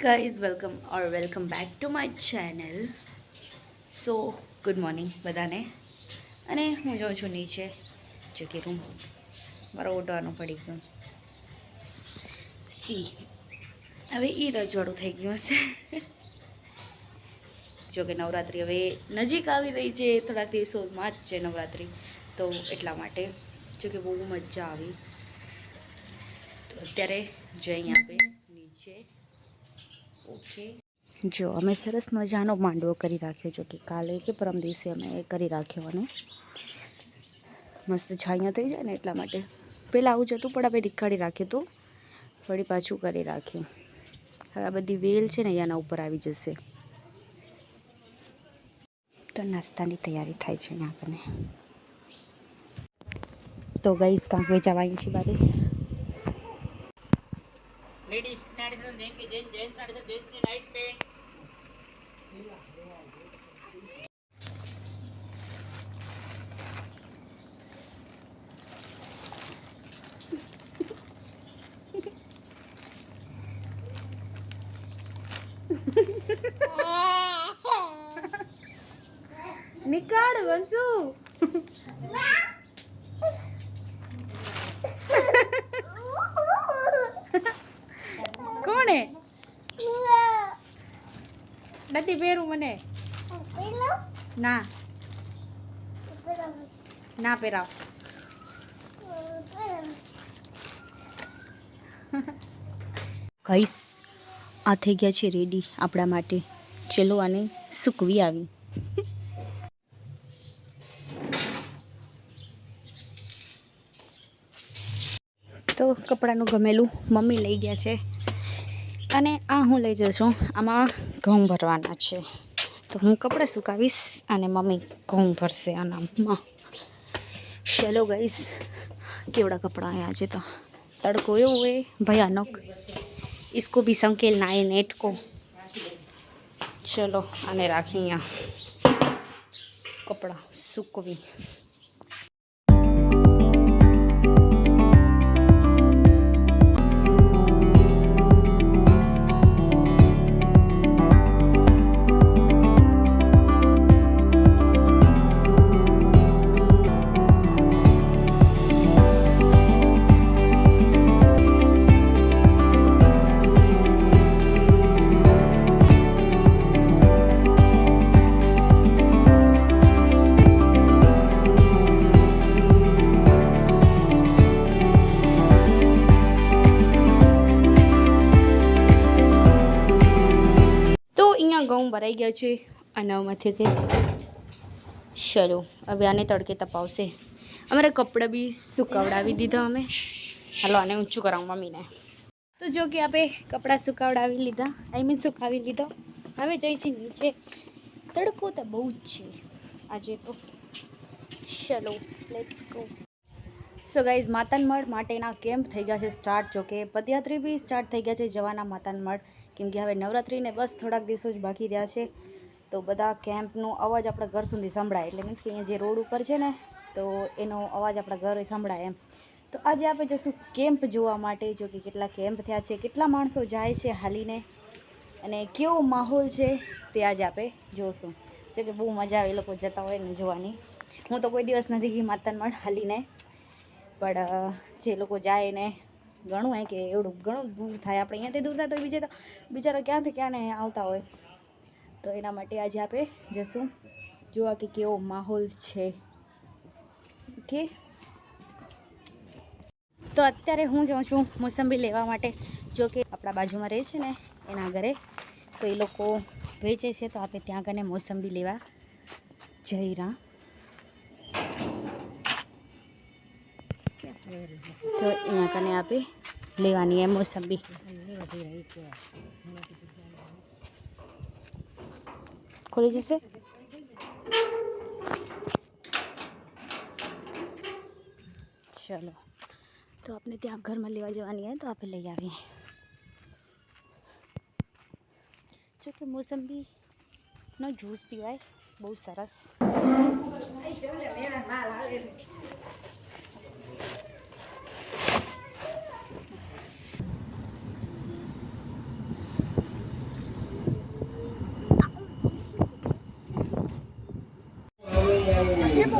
guys welcome or welcome back to my channel so good morning બધાને. અને હું જાઉં છું નીચે, જો કે રૂમ મારો ઓટવાનું પડી ગયું. સી હવે એ રજવાડું થઈ ગયું હશે. જો કે નવરાત્રિ હવે નજીક આવી રહી છે, થોડાક દિવસોમાં જ છે નવરાત્રિ. તો એટલા માટે, જો કે બહુ મજા આવી. તો અત્યારે જઈ આપણે નીચે ઓકે જો, અમે સરસ મજાનો માંડવો કરી રાખ્યો જો કે કાલે કે પરમ દિવસે અમે એ કરી રાખ્યો અને મસ્ત છાંયા થઈ જાય ને એટલા માટે. પહેલાં આવું જતું પણ અમે નીકાળી રાખ્યું હતું વળી પાછું કરી રાખ્યું હવે આ બધી વેલ છે ને અહીંયાના ઉપર આવી જશે. તો નાસ્તાની તૈયારી થાય છે અહીંયા કને તો ગઈશ કાંક વેચાવાયું છે બારે. నడిచిన దేనికి జైన్స్ నడిచిన వంశు. નથી પહેરું મને? ના. ના પહેરાવ. કઈસ આ થઈ ગયા છે રેડી આપણા માટે. ચલો આને સૂકવી આવી. તો કપડાનું ગમેલું મમ્મી લઈ ગયા છે. અને આ હું લઈ જશું આમાં ઘઉં ભરવાના છે તો હું કપડાં સુકાવીશ અને મમ્મી ઘઉં ભરશે આનામાં ચલો ગઈશ કેવડા કપડાં આવ્યા છે તો તડકો એવો હોય ભયાનક इसको भी संकेलना है नेट को ચલો આને રાખી અહીંયા કપડાં સૂકવી ઘઉં ભરાઈ ગયા છે તે ચલો હવે આને તડકે તપાવશે. અમારે કપડાં બી સુકાવડાવી દીધા અમે. હાલો, આને ઊંચું કરાવું મમ્મીને. તો જો કે આપણે કપડાં સુકાવડાવી લીધા. આઈ મીન સુકાવી લીધા. હવે જઈ છે નીચે. તડકો તો બહુ જ છે. આજે તો. ચલો let's go so guys Mata no Madh માટેના કેમ્પ થઈ ગયા છે સ્ટાર્ટ જો કે પદયાત્રી બી સ્ટાર્ટ થઈ ગયા છે જવાના માતાનમઢ. કેમ કે હવે નવરાત્રિને બસ થોડાક દિવસો જ બાકી રહ્યા છે. તો બધા કેમ્પનો અવાજ આપણા ઘર સુધી સંભળાય. એટલે મીન્સ કે અહીંયા જે રોડ ઉપર છે ને, તો એનો અવાજ આપણા ઘરે સંભળાય એમ. તો આજે આપણે જશું કેમ્પ જોવા માટે, જો કે કેટલા કેમ્પ થયા છે, કેટલા માણસો જાય છે હાલીને, અને કેવો માહોલ છે તે આજે આપણે જોશું. જો કે બહુ મજા આવે એ લોકો જતા હોય ને જોવાની. હું તો કોઈ દિવસ નથી ગઈ માતાનમઢ હાલીને. પણ જે લોકો જાય ને ઘણું હોય કે એવડું ઘણું દૂર થાય. આપણે અહીંયાથી દૂર થાય તો બીજે તો બિચારા ક્યાંથી ક્યાં ને આવતા હોય. તો એના માટે આજે આપણે જશું. જોવા કે કેવો માહોલ છે. ઓકે? તો અત્યારે હું જાઉં છું મોસંબી લેવા માટે. જો કે આપણા બાજુમાં રહે છે ને એના ઘરે. તો એ લોકો વેચે છે તો આપણે ત્યાં કને મોસંબી લેવા જઈ રહ્યા. તો અહીંયા કને આપે લેવાની એમ મોસંબી ખોલી જશે ચલો તો આપણે ત્યાં ઘરમાં લેવા જવાની હોય તો આપણે લઈ આવીએ જો કે મોસંબીનો જ્યુસ પીવાય બહુ સરસ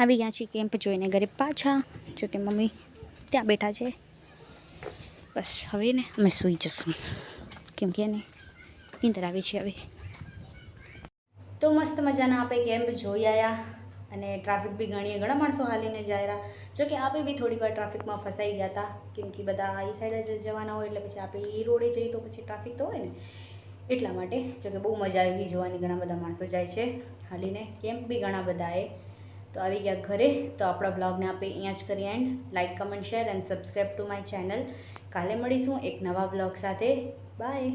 આવી ગયા છીએ કેમ્પ જોઈને ઘરે પાછા. જો કે મમ્મી ત્યાં બેઠા છે. બસ, હવે ને અમે સૂઈ જશું. કેમ કે ને નીંદર આવી છે હવે. તો મસ્ત મજાના આપણે કેમ્પ જોઈ આવ્યા અને ટ્રાફિક બી ઘણી ઘણા માણસો હાલીને જાય જો કે આપણે બી થોડીક વાર ટ્રાફિકમાં ફસાઈ ગયા હતા કેમ કે બધા સાઈડ જ જવાના હોય એટલે પછી આપણે એ રોડે જઈએ તો પછી ટ્રાફિક તો હોય ને. એટલા માટે જો કે બહુ મજા આવી ગઈ જોવાની. ઘણા બધા માણસો જાય છે હાલીને. કેમ્પ બી ઘણા બધાએ તો આવી ગયા ઘરે, તો આપણા બ્લોગને આપણે અહીંયા જ કરીએ and like comment share and subscribe to my channel કાલે મળીશું એક નવા બ્લોગ સાથે. બાય